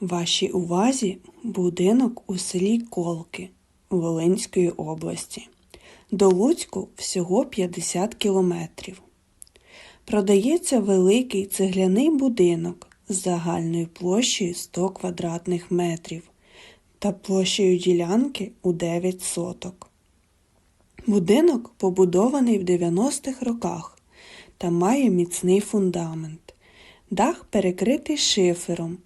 Вашій увазі будинок у селі Колки Волинської області. До Луцьку всього 50 кілометрів. Продається великий цегляний будинок з загальною площею 100 квадратних метрів та площею ділянки у 9 соток. Будинок побудований в 90-х роках та має міцний фундамент. Дах перекритий шифером.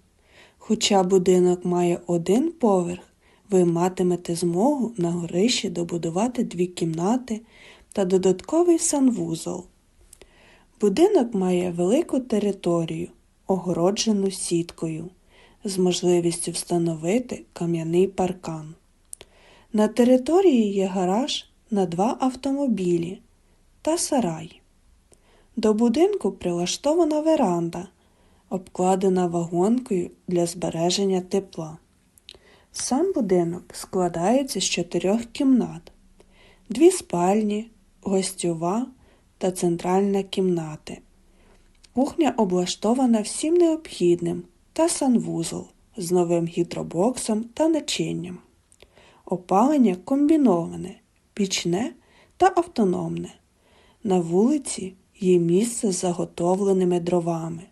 Хоча будинок має один поверх, ви матимете змогу на горищі добудувати дві кімнати та додатковий санвузол. Будинок має велику територію, огороджену сіткою, з можливістю встановити кам'яний паркан. На території є гараж на два автомобілі та сарай. До будинку прилаштована веранда, обкладена вагонкою для збереження тепла. Сам будинок складається з чотирьох кімнат, дві спальні, гостьова та центральна кімнати. Кухня облаштована всім необхідним та санвузол з новим гідробоксом та начинням. Опалення комбіноване, пічне та автономне. На вулиці є місце з заготовленими дровами.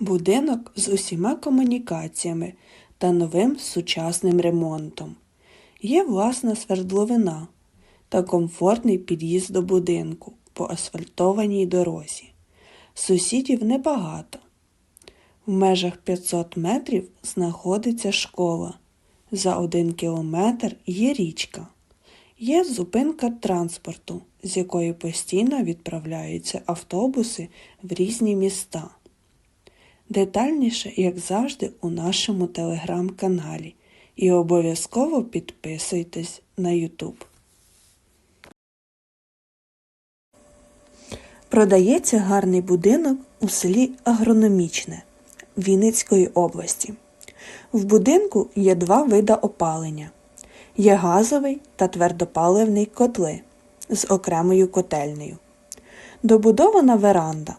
Будинок з усіма комунікаціями та новим сучасним ремонтом. Є власна свердловина та комфортний під'їзд до будинку по асфальтованій дорозі. Сусідів небагато. В межах 500 метрів знаходиться школа. За один кілометр є річка. Є зупинка транспорту, з якої постійно відправляються автобуси в різні міста. Детальніше, як завжди, у нашому телеграм-каналі. І обов'язково підписуйтесь на YouTube. Продається гарний будинок у селі Агрономічне Вінницької області. В будинку є два вида опалення. Є газовий та твердопаливний котли з окремою котельнею. Добудована веранда.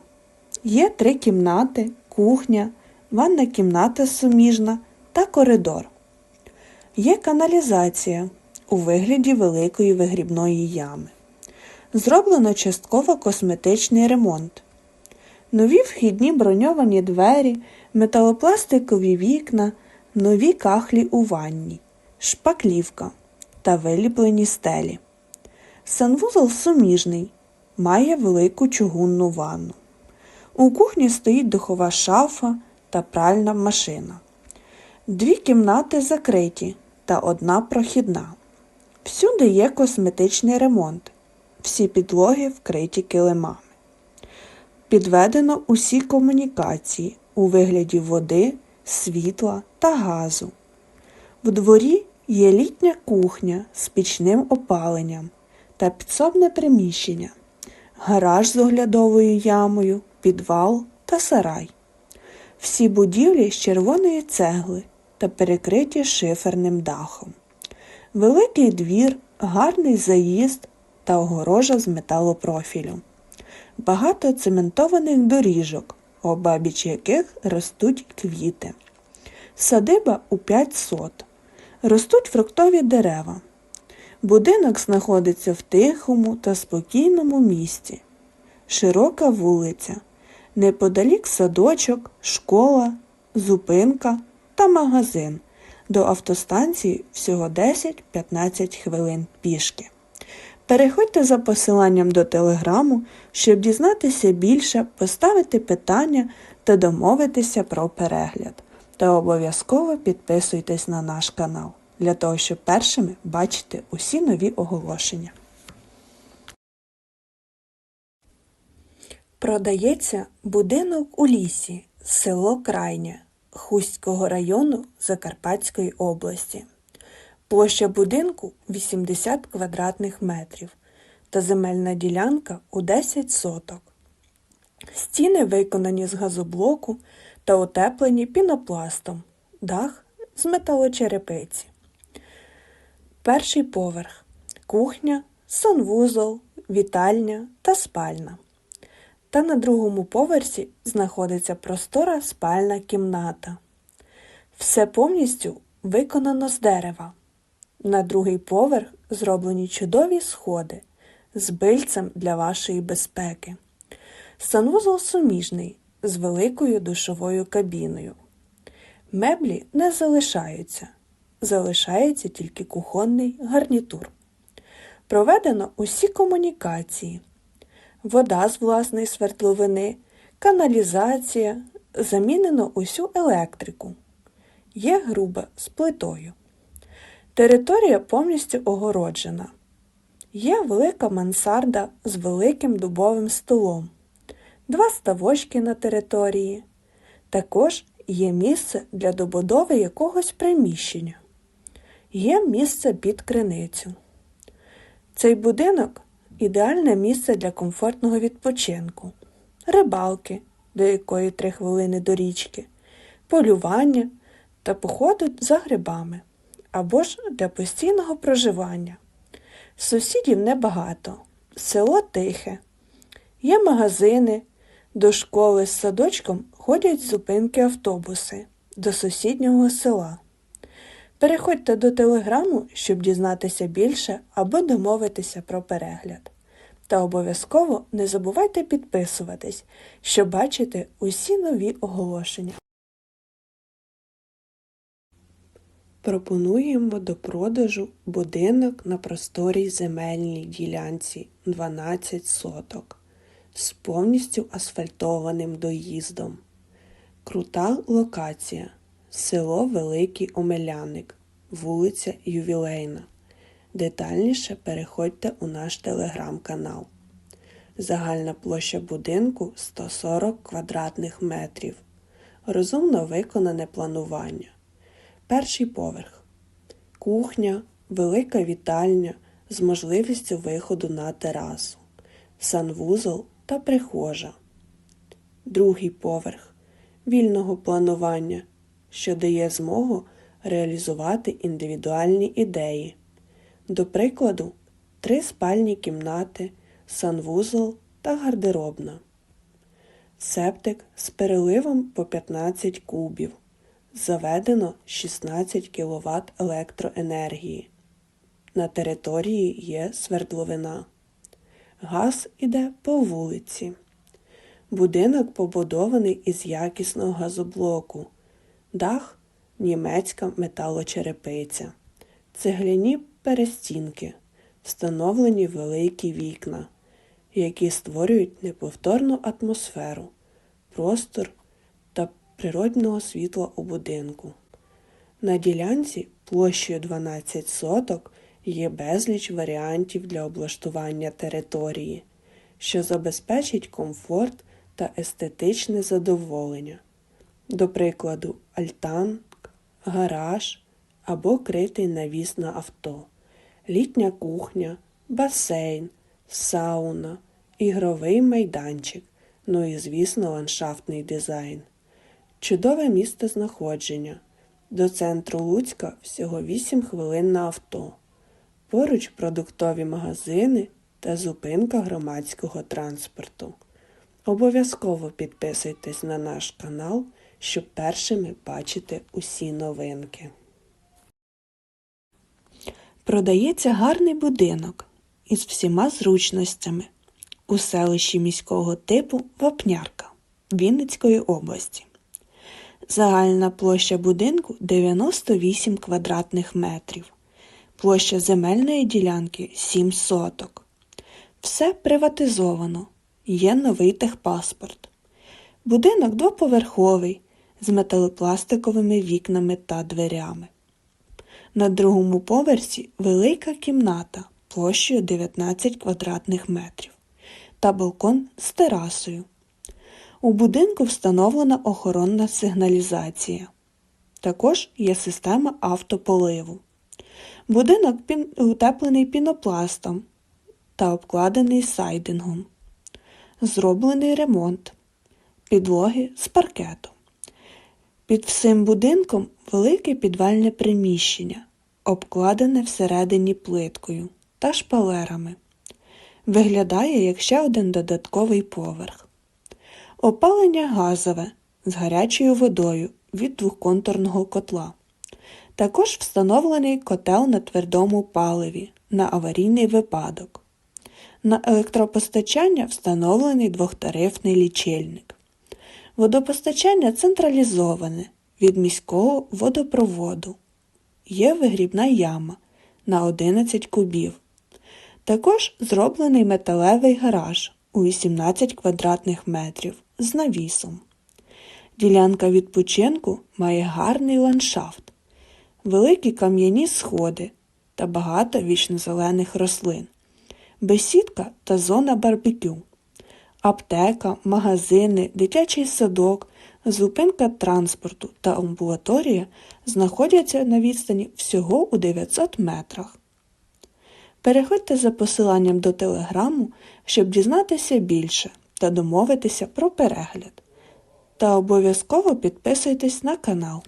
Є три кімнати, кухня, ванна кімната суміжна та коридор. Є каналізація у вигляді великої вигрібної ями. Зроблено частково косметичний ремонт. Нові вхідні броньовані двері, металопластикові вікна, нові кахлі у ванні, шпаклівка та виліплені стелі. Санвузол суміжний, має велику чугунну ванну. У кухні стоїть духова шафа та пральна машина. Дві кімнати закриті та одна прохідна. Всюди є косметичний ремонт. Всі підлоги вкриті килимами. Підведено усі комунікації у вигляді води, світла та газу. В дворі є літня кухня з пічним опаленням та підсобне приміщення, гараж з оглядовою ямою, підвал та сарай. Всі будівлі з червоної цегли та перекриті шиферним дахом. Великий двір, гарний заїзд та огорожа з металопрофілю. Багато цементованих доріжок, обабіч яких ростуть квіти. Садиба у 5 сот. Ростуть фруктові дерева. Будинок знаходиться в тихому та спокійному місті. Широка вулиця. Неподалік садочок, школа, зупинка та магазин. До автостанції всього 10-15 хвилин пішки. Переходьте за посиланням до телеграму, щоб дізнатися більше, поставити питання та домовитися про перегляд. Та обов'язково підписуйтесь на наш канал, для того, щоб першими бачити усі нові оголошення. Продається будинок у лісі, село Крайнє Хустського району Закарпатської області. Площа будинку 80 квадратних метрів та земельна ділянка у 10 соток. Стіни виконані з газоблоку та утеплені пінопластом, дах з металочерепиці. Перший поверх кухня, санвузол, вітальня та спальна. Та на другому поверсі знаходиться простора спальна кімната. Все повністю виконано з дерева. На другий поверх зроблені чудові сходи з бильцем для вашої безпеки. Санвузол суміжний з великою душовою кабіною. Меблі не залишаються, залишається тільки кухонний гарнітур. Проведено усі комунікації, вода з власної свердловини, каналізація, замінено усю електрику. Є груба з плитою. Територія повністю огороджена. Є велика мансарда з великим дубовим столом, два ставочки на території. Також є місце для добудови якогось приміщення. Є місце під криницю. Цей будинок ідеальне місце для комфортного відпочинку, рибалки, до якої три хвилини до річки, полювання та походу за грибами або ж для постійного проживання. Сусідів небагато, село тихе. Є магазини, до школи з садочком ходять зупинки автобуси до сусіднього села. Переходьте до телеграму, щоб дізнатися більше або домовитися про перегляд. Та обов'язково не забувайте підписуватись, щоб бачити усі нові оголошення. Пропонуємо до продажу будинок на просторій земельній ділянці 12 соток з повністю асфальтованим доїздом. Крута локація. Село Великий Омеляник, вулиця Ювілейна. Детальніше переходьте у наш телеграм-канал. Загальна площа будинку 140 квадратних метрів. Розумно виконане планування. Перший поверх. Кухня, велика вітальня з можливістю виходу на терасу, санвузол та прихожа. Другий поверх вільного планування, що дає змогу реалізувати індивідуальні ідеї. До прикладу, три спальні кімнати, санвузол та гардеробна. Септик з переливом по 15 кубів. Заведено 16 кВт електроенергії. На території є свердловина. Газ іде по вулиці. Будинок побудований із якісного газоблоку. Дах німецька металочерепиця. Цегляні перестінки. Встановлені великі вікна, які створюють неповторну атмосферу, простор та природного світла у будинку. На ділянці площею 12 соток є безліч варіантів для облаштування території, що забезпечить комфорт та естетичне задоволення. До прикладу, альтанк, гараж або критий навіс на авто, літня кухня, басейн, сауна, ігровий майданчик, ну і, звісно, ландшафтний дизайн. Чудове місце знаходження. До центру Луцька всього 8 хвилин на авто. Поруч продуктові магазини та зупинка громадського транспорту. Обов'язково підписуйтесь на наш канал, щоб першими бачити усі новинки. Продається гарний будинок із всіма зручностями у селищі міського типу Вапнярка Вінницької області. Загальна площа будинку 98 квадратних метрів. Площа земельної ділянки 7 соток. Все приватизовано. Є новий техпаспорт. Будинок двоповерховий з металопластиковими вікнами та дверями. На другому поверсі велика кімната площею 19 квадратних метрів та балкон з терасою. У будинку встановлена охоронна сигналізація. Також є система автополиву. Будинок утеплений пінопластом та обкладений сайдингом. Зроблений ремонт підлоги з паркету. Під всім будинком велике підвальне приміщення, обкладене всередині плиткою та шпалерами. Виглядає як ще один додатковий поверх. Опалення газове з гарячою водою від двохконтурного котла. Також встановлений котел на твердому паливі на аварійний випадок. На електропостачання встановлений двохтарифний лічильник. Водопостачання централізоване від міського водопроводу. Є вигрібна яма на 11 кубів. Також зроблений металевий гараж у 18 квадратних метрів з навісом. Ділянка відпочинку має гарний ландшафт, великі кам'яні сходи та багато вічнозелених рослин, бесідка та зона барбекю, аптека, магазини, дитячий садок, зупинка транспорту та амбулаторія знаходяться на відстані всього у 900 метрах. Переходьте за посиланням до телеграму, щоб дізнатися більше та домовитися про перегляд. Та обов'язково підписуйтесь на канал.